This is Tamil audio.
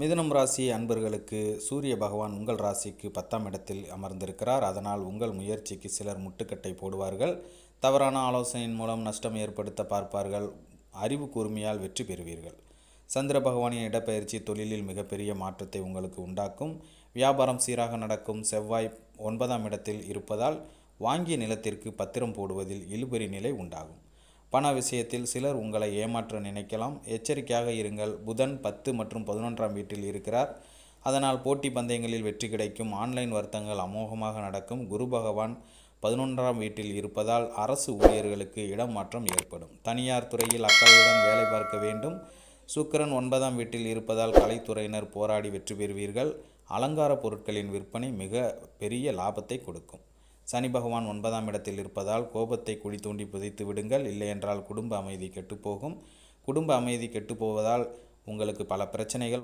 மிதுனம் ராசி அன்பர்களுக்கு சூரிய பகவான் உங்கள் ராசிக்கு பத்தாம் இடத்தில் அமர்ந்திருக்கிறார். அதனால் உங்கள் முயற்சிக்கு சிலர் முட்டுக்கட்டை போடுவார்கள். தவறான ஆலோசனையின் மூலம் நஷ்டம் ஏற்படுத்த பார்ப்பார்கள். அறிவு கூர்மையால் வெற்றி பெறுவீர்கள். சந்திர பகவானின் இடப்பெயர்ச்சி தொழிலில் மிகப்பெரிய மாற்றத்தை உங்களுக்கு உண்டாக்கும். வியாபாரம் சீராக நடக்கும். செவ்வாய் ஒன்பதாம் இடத்தில் இருப்பதால் வாங்கிய நிலத்திற்கு பத்திரம் போடுவதில் இழுபறி நிலை உண்டாகும். பண விஷயத்தில் சிலர் உங்களை ஏமாற்ற நினைக்கலாம். எச்சரிக்கையாக இருங்கள். புதன் பத்து மற்றும் பதினொன்றாம் வீட்டில் இருக்கிறார். அதனால் போட்டி பந்தயங்களில் வெற்றி கிடைக்கும். ஆன்லைன் வர்த்தகங்கள் அமோகமாக நடக்கும். குரு பகவான் பதினொன்றாம் வீட்டில் இருப்பதால் அரசு ஊழியர்களுக்கு இடம் மாற்றம் ஏற்படும். தனியார் துறையில் அக்கறையுடன் வேலை பார்க்க வேண்டும். சுக்கிரன் ஒன்பதாம் வீட்டில் இருப்பதால் கலைத்துறையினர் போராடி வெற்றி பெறுவீர்கள். அலங்கார பொருட்களின் விற்பனை மிக பெரிய லாபத்தை கொடுக்கும். சனி பகவான் ஒன்பதாம் இடத்தில் இருப்பதால் கோபத்தை குழி தூண்டி புதைத்து விடுங்கள். இல்லையென்றால் குடும்ப அமைதி கெட்டுப்போகும் குடும்ப அமைதி கெட்டுப்போவதால் உங்களுக்கு பல பிரச்சனைகள்